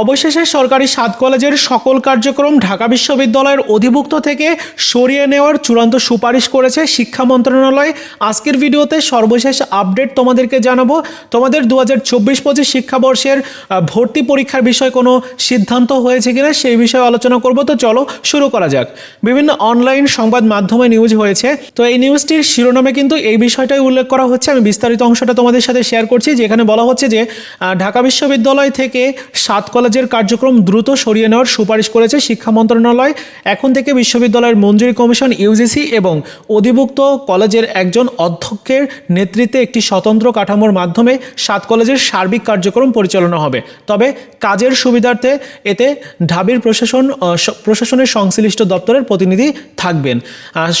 অবশেষে সরকারি সাত কলেজের সকল কার্যক্রম ঢাকা বিশ্ববিদ্যালয়ের অধিভুক্ত থেকে সরিয়ে নেওয়ার চূড়ান্ত সুপারিশ করেছে শিক্ষা মন্ত্রণালয়। আজকের ভিডিওতে সর্বশেষ আপডেট তোমাদেরকে জানাব। তোমাদের দু হাজার চব্বিশ পঁচিশ শিক্ষাবর্ষের ভর্তি পরীক্ষার বিষয়ে কোনো সিদ্ধান্ত হয়েছে কিনা সেই বিষয়ে আলোচনা করব। তো চলো শুরু করা যাক। বিভিন্ন অনলাইন সংবাদ মাধ্যমে নিউজ হয়েছে। তো এই নিউজটির শিরোনামে কিন্তু এই বিষয়টাই উল্লেখ করা হচ্ছে। আমি বিস্তারিত অংশটা তোমাদের সাথে শেয়ার করছি। যেখানে বলা হচ্ছে যে ঢাকা বিশ্ববিদ্যালয় থেকে সাত কলেজের কার্যক্রম দ্রুত সরিয়ে নেওয়ার সুপারিশ করেছে শিক্ষা মন্ত্রণালয়। এখন থেকে বিশ্ববিদ্যালয়ের মঞ্জুরি কমিশন, ইউজিসি এবং অধিভুক্ত কলেজের একজন অধ্যক্ষের নেতৃত্বে একটি স্বতন্ত্র কাঠামোর মাধ্যমে সাত কলেজের সার্বিক কার্যক্রম পরিচালনা হবে। তবে কাজের সুবিধার্থে এতে ঢাবির প্রশাসন প্রশাসনের সংশ্লিষ্ট দপ্তরের প্রতিনিধি থাকবেন।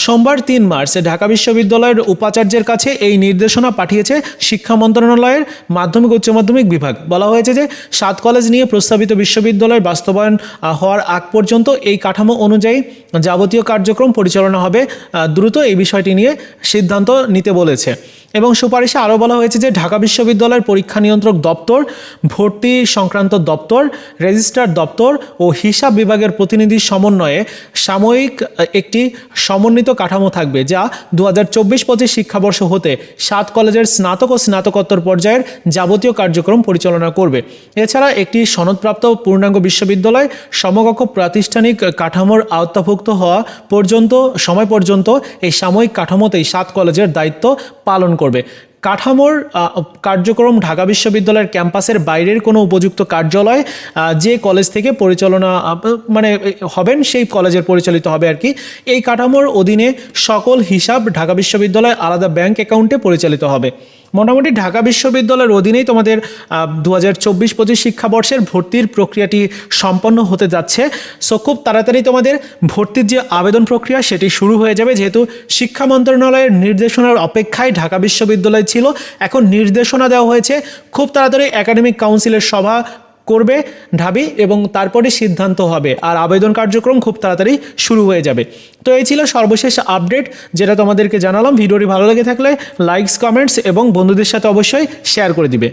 সোমবার তিন মার্চ ঢাকা বিশ্ববিদ্যালয়ের উপাচার্যের কাছে এই নির্দেশনা পাঠিয়েছে শিক্ষা মন্ত্রণালয়ের মাধ্যমিক, উচ্চ মাধ্যমিক বিভাগ। বলা হয়েছে যে, সাত কলেজ নিয়ে প্রস্তাবিত বিশ্ববিদ্যালয়ের বাস্তবায়ন হওয়ার আগ পর্যন্ত এই কাঠামো অনুযায়ী যাবতীয় কার্যক্রম পরিচালনা হবে। দ্রুত এই বিষয়টি নিয়ে সিদ্ধান্ত নিতে বলেছে। এবং সুপারিশে আরও বলা হয়েছে যে ঢাকা বিশ্ববিদ্যালয়ের পরীক্ষা নিয়ন্ত্রক দপ্তর, ভর্তি সংক্রান্ত দপ্তর রেজিস্ট্রার দপ্তর ও হিসাব বিভাগের প্রতিনিধির সমন্বয়ে সাময়িক একটি সমন্বিত কাঠামো থাকবে যা দু হাজার চব্বিশ পঁচিশ শিক্ষাবর্ষ হতে সাত কলেজের স্নাতক ও স্নাতকোত্তর পর্যায়ের যাবতীয় কার্যক্রম পরিচালনা করবে। এছাড়া একটি সনদপ্রাপ্ত পূর্ণাঙ্গ বিশ্ববিদ্যালয়, সমকক্ষ প্রাতিষ্ঠানিক কাঠামোর আওতাভুক্ত হওয়া পর্যন্ত, সময় পর্যন্ত এই সাময়িক কাঠামোতেই সাত কলেজের দায়িত্ব পালন করবে। কাঠামোর কার্যক্রম ঢাকা বিশ্ববিদ্যালয়ের ক্যাম্পাসের বাইরের কোনো উপযুক্ত কার্যালয় যে কলেজ থেকে পরিচালনা মানে হবেন সেই কলেজের পরিচালিত হবে আর কি। এই কাঠামোর অধীনে সকল হিসাব ঢাকা বিশ্ববিদ্যালয় আলাদা ব্যাংক অ্যাকাউন্টে পরিচালিত হবে। মোটামুটি ঢাকা বিশ্ববিদ্যালয়ের অধীনেই তোমাদের দু হাজার চব্বিশ পঁচিশ শিক্ষাবর্ষের ভর্তির প্রক্রিয়াটি সম্পন্ন হতে যাচ্ছে। সো খুব তাড়াতাড়ি তোমাদের ভর্তির যে আবেদন প্রক্রিয়া, সেটি শুরু হয়ে যাবে। যেহেতু শিক্ষা মন্ত্রণালয়ের নির্দেশনার অপেক্ষায় ঢাকা বিশ্ববিদ্যালয় ছিল, এখন নির্দেশনা দেওয়া হয়েছে। খুব তাড়াতাড়ি একাডেমিক কাউন্সিলের সভা করবে ঢাবি এবং তারপরে সিদ্ধান্ত হবে। আর আবেদন কার্যক্রম খুব তাড়াতাড়ি শুরু হয়ে যাবে। তো এই ছিল সর্বশেষ আপডেট, যেটা তোমাদেরকে জানালাম। ভিডিওটি ভালো লেগে থাকলে লাইকস কমেন্টস এবং বন্ধুদের সাথে অবশ্যই শেয়ার করে দিবে।